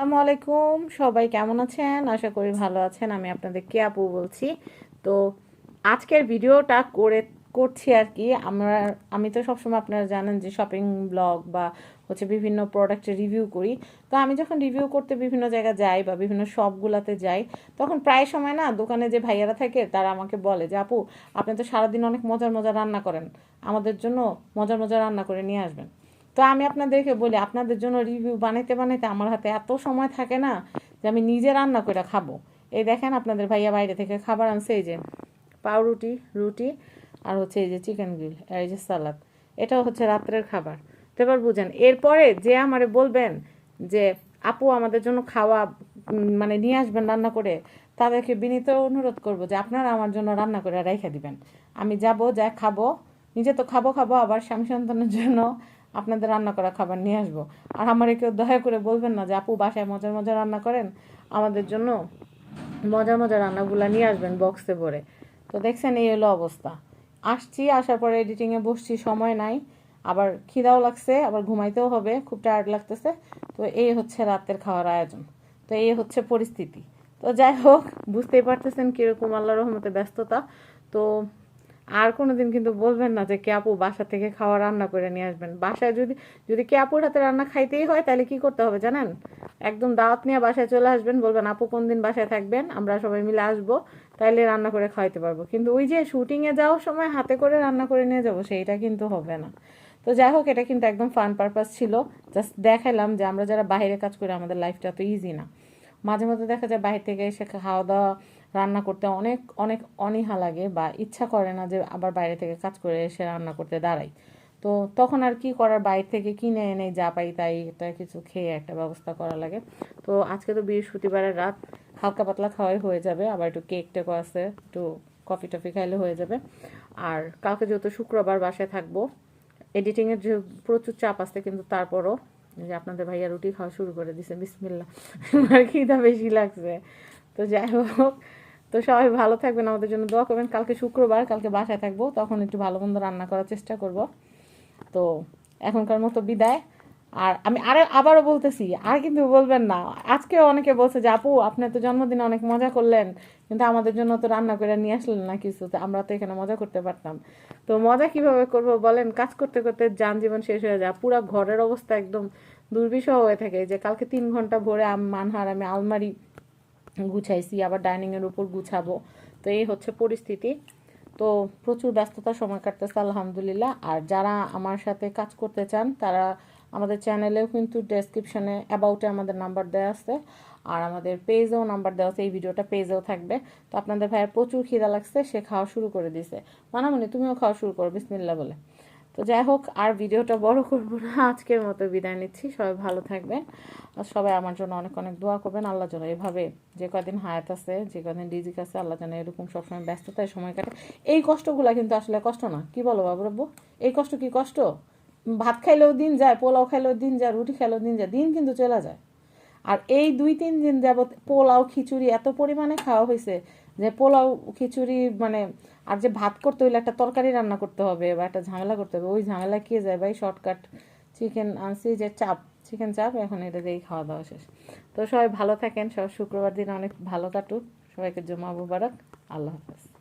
আসসালামু আলাইকুম। সবাই কেমন আছেন? আশা করি ভালো আছেন। আমি আপনাদের কে আপু বলছি। তো আজকের ভিডিওটা করে, করছি আর কি। আমরা, আমি তো সবসময় আপনারা জানেন যে শপিং ব্লগ বা হচ্ছে বিভিন্ন প্রোডাক্টের রিভিউ করি। তো আমি যখন রিভিউ করতে বিভিন্ন জায়গায় যাই বা বিভিন্ন শপগুলোতে যাই, তখন প্রায় সময় না দোকানে যে ভাইয়ারা থাকে, তারা আমাকে বলে যে, আপু, আপনি তো সারাদিন অনেক মজার মজার রান্না করেন। আমাদের জন্য মজার মজার রান্না করে নিয়ে আসবেন। তো আমি আপনাদেরকে বলি, আপনাদের জন্য রিভিউ বানাইতে বানাইতে আমার হাতে এত সময় থাকে না যে আমি নিজে রান্না করে খাব। এই দেখেন আপনাদের ভাইয়া বাইরে থেকে খাবার আনছে, এই যে পাউরুটি, রুটি আর হচ্ছে এই যে চিকেন গ্রিল আর এই যে সালাদ এটাও হচ্ছে রাত্রের খাবার। তো এবার বুঝেন, এরপরে যে আমারে বলবেন যে, আপু, আমাদের জন্য খাওয়া মানে নিয়ে আসবেন রান্না করে, তাদেরকে বিনীত অনুরোধ করব যে, আপনারা আমার জন্য রান্না করে রেখে দিবেন। আমি যাব, যা খাব, নিজে তো খাব খাব, আবার স্বামী সন্তানের জন্য আপনাদের রান্না করা খাবার নিয়ে আসব। আর আমারে কেউ দয়া করে বলবেন না যে, আপু, বাসায় মজার মজার রান্না করেন? আমাদের জন্য মজার মজার রান্নাগুলো নিয়ে আসবেন বক্সে ভরে। তো দেখছেন, এই হলো অবস্থা। আসছি, আসার পরে এডিটিংয়ে বসছি, সময় নাই। আবার খিদাও লাগছে, আবার ঘুমাইতেও হবে, খুব টায়ার্ড লাগতেছে। তো এই হচ্ছে রাতের খাওয়ার আয়োজন। তো এই হচ্ছে পরিস্থিতি। তো যাই হোক, বুঝতেই পারতেছেন কীরকম আল্লাহ রহমতে ব্যস্ততা। তো আর কোনো দিন কিন্তু বলবেন না যে কে আপু বাসা থেকে খাওয়া রান্না করে নিয়ে আসবেন। বাসায় যদি যদি কে আপুর হাতে রান্না খাইতেই হয়, তাহলে কি করতে হবে জানেন? একদম দাওয়াত নিয়ে বাসায় চলে আসবেন, বলবেন, আপু, কোন দিন বাসায় থাকবেন? আমরা সবাই মিলে আসব, তাইলে রান্না করে খাওয়াইতে পারব। কিন্তু ওই যে শুটিংয়ে যাওয়ার সময় হাতে করে রান্না করে নিয়ে যাব, সেইটা কিন্তু হবে না। তো যাই হোক, এটা কিন্তু একদম ফান পারপাস ছিল। জাস্ট দেখালাম যে আমরা যারা বাইরে কাজ করি, আমাদের লাইফটা তো ইজি না। মাঝে মধ্যে দেখা যায় বাইরে থেকে এসে খাওয়া দাওয়া রান্না করতে অনেক অনেক অনীহা লাগে বা ইচ্ছা করে না যে আবার বাইরে থেকে কাজ করে এসে রান্না করতে দাঁড়াই। তো তখন আর কি করার? বাইরে থেকে কিনে এনে যা পাই তাই এটা কিছু খেয়ে একটা ব্যবস্থা করা লাগে। তো আজকে তো বৃহস্পতিবারের রাত, হালকা পাতলা খাওয়াই হয়ে যাবে, আবার একটু কেক টেকও আছে, একটু কফি টফি খাইলে হয়ে যাবে। আর কালকে যেহেতু শুক্রবার বাসায় থাকব, এডিটিংয়ের যে প্রচুর চাপ আছে কিন্তু তারপরও যে আপনাদের ভাইয়া রুটি খাওয়া শুরু করে দিছে বিসমিল্লা আমার খিদা বেশি লাগছে। তো যাই হোক। তো সবাই ভালো থাকবেন, আমাদের জন্য দোয়া করবেন। কালকে শুক্রবার, কালকে বাসায় থাকব, তখন একটু ভালো মন্দ রান্না করার চেষ্টা করব। তো এখনকার মতো বিদায়। আর আমি আরে, আবারও বলতেছি, আর কিন্তু বলবেন না। আজকে অনেকে বলছে যে, আপু, আপনি তো জন্মদিনে অনেক মজা করলেন, কিন্তু আমাদের জন্য তো রান্না করে নিয়ে আসলেন না কিছু। তো আমরা তো এখানে মজা করতে পারতাম। তো মজা কীভাবে করব বলেন? কাজ করতে করতে যান জীবন শেষ হয়ে যায়। পুরো ঘরের অবস্থা একদম দুর্বিষহ হয়ে থাকে। যে কালকে তিন ঘণ্টা ভরে মানহার আমি আলমারি গুছাইছি, আবার ডাইনিংয়ের উপর গুছাবো। তো এই হচ্ছে পরিস্থিতি। তো প্রচুর ব্যস্ততার সময় কাটতেছে, আলহামদুলিল্লাহ। আর যারা আমার সাথে কাজ করতে চান, তারা আমাদের চ্যানেলেও কিন্তু ডেসক্রিপশনে অ্যাবাউটে আমাদের নাম্বার দেওয়া আছে। আর আমাদের পেজেও নাম্বার দেওয়া আছে, এই ভিডিওটা পেজেও থাকবে। তো আপনাদের ভাইয়ের প্রচুর খিদা লাগছে, সে খাওয়া শুরু করে দিছে মানামনি তুমিও খাওয়া শুরু করো বিসমিল্লা বলে। তো যাই হোক, আর ভিডিওটা বড় করব না, আজকের মতো বিদায় নিচ্ছি, সবাই ভালো থাকবেন। আর সবাই আমার জন্য অনেক অনেক দোয়া করবেন, আল্লাহ যেন এভাবে যে কদিন হায়াত আছে, যে কদিন রিজিক আছে, আল্লাহ যেন এরকম সবসময় ব্যস্ততায় সময় কাটে। এই কষ্টগুলা কিন্তু আসলে কষ্ট না, কি বলো বাবু রব্বু? এই কষ্ট কি কষ্ট? ভাত খাইলেও দিন যায়, পোলাও খাইলেও দিন যায়, রুটি খাইলেও দিন যায়, দিন কিন্তু চলে যায়। আর এই দুই, তিন দিন যাবত পোলাও, খিচুড়ি এত পরিমাণে খাওয়া হয়েছে যে পোলাও, খিচুড়ি মানে আর যে ভাত করতে হইলে একটা তরকারি রান্না করতে হবে বা একটা ঝামেলা করতে হবে। ওই ঝামেলা কে যায় ভাই? শর্টকাট চিকেন আনছি যে চাপ চিকেন চাপ, এখন এটা দিয়েই খাওয়া দাওয়া শেষ। তো সবাই ভালো থাকেন, সব শুক্রবার দিন অনেক ভালো কাটুক। সবাইকে জমা মুবারক। আল্লাহ হাফেজ।